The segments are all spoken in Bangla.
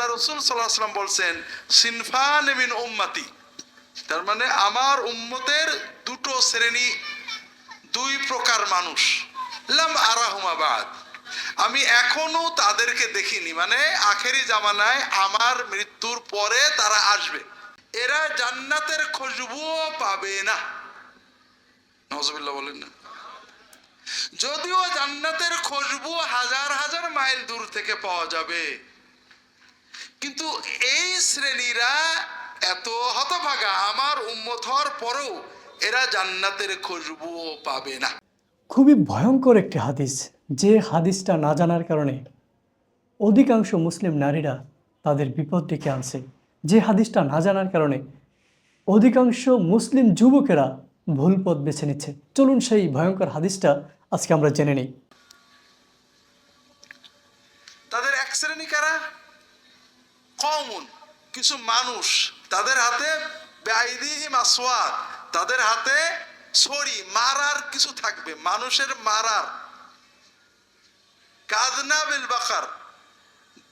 আল্লাহ রসুল সাল্লাহ সাল্লাম বলছেন, সিনফান মিন উম্মাতি। তার মানে আমার উম্মতের দুটো শ্রেণি, দুই প্রকার মানুষ। লাম আরাহুমাবাদ আমি এখনও তাদেরকে দেখিনি। মানে আখেরি জামানায় আমার মৃত্যুর পরে তারা আসবে। এরা জান্নাতের খুশবুও পাবে না। নজবিল্লা বলেন না। যদিও জান্নাতের খুশবু হাজার হাজার মাইল দূর থেকে পাওয়া যাবে কিন্তু এই শ্রেণীরা এত হতভাগা, আমার উম্মত হওয়ার পরেও এরা জান্নাতের খুশবুও পাবে না। খুবই ভয়ঙ্কর একটি হাদিস, যে হাদিসটা না জানার কারণে অধিকাংশ মুসলিম নারীরা তাদের বিপদ ডেকে আনছে। যে হাদিসটা না জানার কারণে অধিকাংশ মুসলিম যুবকেরা ভুল পথ বেছে নিচ্ছে। চলুন সেই ভয়ঙ্কর হাদিসটা আজকে আমরা জেনে নিই। কমন। কিছু মানুষ, তাদের হাতে তাদের হাতে ছড়ি, মারার কিছু থাকবে, মানুষের মারার। কাদনা বিল বাকার।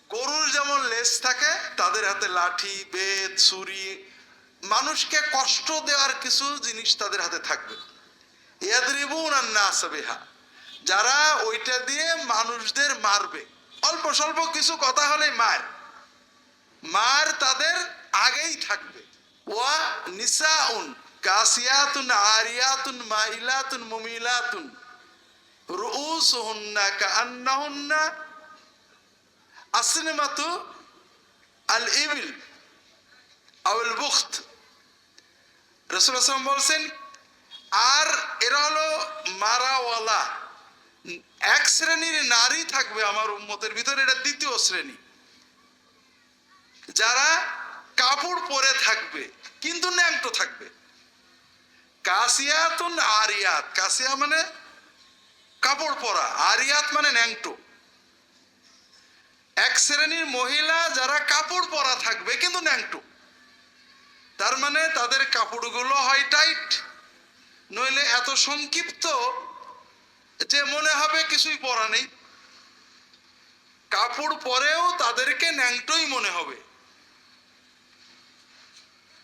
গরুর যেমন লেজ থাকে, তাদের হাতে লাঠি, বেত, ছুরি, মানুষকে কষ্ট দেওয়ার কিছু জিনিস তাদের হাতে থাকবে। যারা ওইটা দিয়ে মানুষদের মারবে। অল্প স্বল্প কিছু কথা হলে মার। আগেই থাকবে। ওয়া নিসাউন কাসিয়াতুন আরিয়াতুন মাইলাতুন মুমিলাতুন। রুউসুহুন্না কাআন্নাহুন্না আল ইবিল বুখত। বলছেন, আর এরা হলো মারাওয়ালা। এক শ্রেণির নারী থাকবে আমার উম্মতের ভিতরে, এটা দ্বিতীয় শ্রেণি। যারা কাপড় পরে থাকবে, কিন্তু ন্যাংটো থাকবে। কাসিয়াতুন আরিয়াত, কাসিয়া মানে কাপড় পরা, আরিয়াত মানে ন্যাংটো। এক শ্রেণির মহিলা যারা কাপড় পরা থাকবে, কিন্তু ন্যাংটো। তার মানে তাদের কাপড়গুলো হয় টাইট, নইলে এত সংক্ষিপ্ত যে মনে হবে কিছুই পরা নেই। কাপড় পরেও তাদেরকে ন্যাংটোই মনে হবে।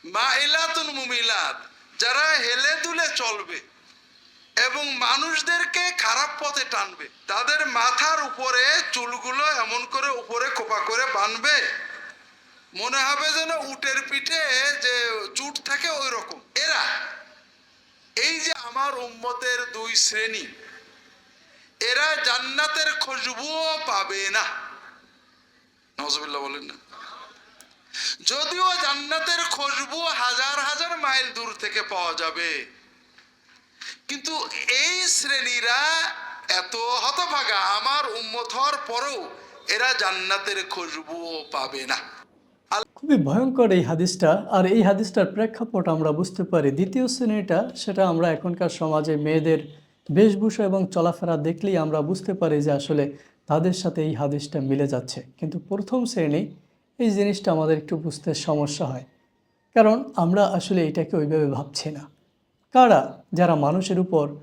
মা ইলাতুন মুমিলাত, যারা হেলে দুলে চলবে এবং মানুষদেরকে খারাপ পথে টানবে, তাদের মাথার উপরে চুলগুলো এমন করে উপরে খোপা করে বানবে, মনে হবে যেন উটের পিঠে যে চুট থাকে ওই রকম এরা, এই যে আমার উম্মতের দুই শ্রেণি, এরা জান্নাতের খুশবুও পাবে না। নজবিল্লা বলেন না। যদিও জান্নাতের খুশবু হাজার হাজার মাইল দূর থেকে পাওয়া যাবে। কিন্তু এই শ্রেণীরা এত হতভাগা। আমার উম্মত হওয়ার পরেও এরা জান্নাতের খুশবুও পাবে না। খুবই ভয়ঙ্কর এই হাদিসটা। আর এই হাদিসটার প্রেক্ষাপট আমরা বুঝতে পারি। দ্বিতীয় শ্রেণীটা, সেটা আমরা এখনকার সমাজে মেয়েদের বেশভূষা এবং চলাফেরা দেখলেই আমরা বুঝতে পারি যে আসলে তাদের সাথে এই হাদিসটা মিলে যাচ্ছে। কিন্তু প্রথম শ্রেণি এই জিনিসটা আমাদের একটু বুঝতে সমস্যা হয়। কারণ আমরা আসলে এটাকে ওইভাবে ভাবছি না। কারা? যারা মানুষের উপর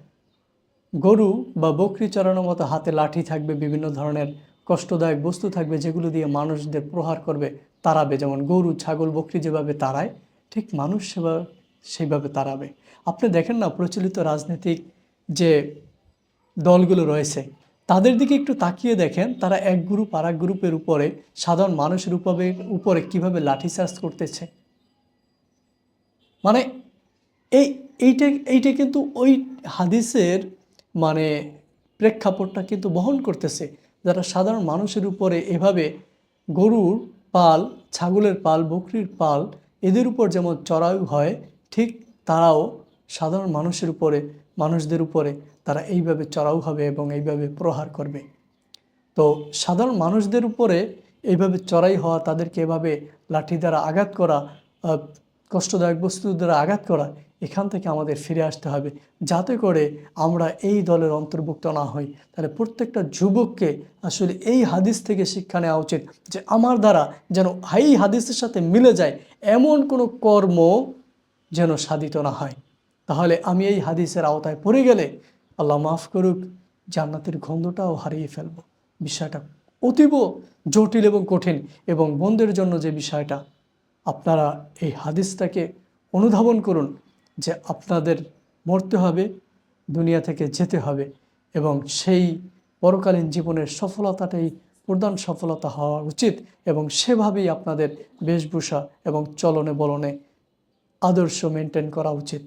গরু বা বকরি চড়ানোর মতো হাতে লাঠি থাকবে, বিভিন্ন ধরনের কষ্টদায়ক বস্তু থাকবে, যেগুলো দিয়ে মানুষদের প্রহার করবে, তাড়াবে। যেমন গরু, ছাগল, বকরি যেভাবে তাড়ায়, ঠিক মানুষ সেবা, সেইভাবে তাড়াবে। আপনি দেখেন না প্রচলিত রাজনৈতিক যে দলগুলো রয়েছে তাদের দিকে একটু তাকিয়ে দেখেন, তারা এক গ্রুপ আর এক গ্রুপের উপরে সাধারণ মানুষের উপরে উপরে কীভাবে লাঠিচার্জ করতেছে। মানে এই, এইটা এইটা কিন্তু ওই হাদিসের মানে প্রেক্ষাপটটা কিন্তু বহন করতেছে। যারা সাধারণ মানুষের উপরে এভাবে গরুর পাল, ছাগলের পাল, বকরির পাল, এদের উপর যেমন চড়াই হয়, ঠিক তারাও সাধারণ মানুষের উপরে, মানুষদের উপরে তারা এইভাবে চড়াও হবে এবং এইভাবে প্রহার করবে। তো সাধারণ মানুষদের উপরে এইভাবে চড়াই হওয়া, তাদেরকে এভাবে লাঠি দ্বারা আঘাত করা কষ্টদায়ক বস্তু দ্বারা আঘাত করা, এখান থেকে আমাদের ফিরে আসতে হবে। যাতে করে আমরা এই দলের অন্তর্ভুক্ত না হই। তাহলে প্রত্যেকটা যুবককে আসলে এই হাদিস থেকে শিক্ষা নেওয়া উচিত যে আমার দ্বারা যেন এই হাদিসের সাথে মিলে যায়, এমন কোনো কর্ম যেন সাধিত না হয়। তাহলে আমি এই হাদিসের আওতায় পড়ে গেলে আল্লাহ মাফ করুক, জান্নাতের গন্ধটাও হারিয়ে ফেলব। বিষয়টা অতীব জটিল এবং কঠিন এবং বন্ধের জন্য যে বিষয়টা, আপনারা এই হাদিসটাকে অনুধাবন করুন যে আপনাদের মরতে হবে, দুনিয়া থেকে যেতে হবে এবং সেই পরকালীন জীবনের সফলতাটাই প্রধান সফলতা হওয়া উচিত এবং সেভাবেই আপনাদের বেশভূষা এবং চলনে বলনে আদর্শ মেনটেন করা উচিত।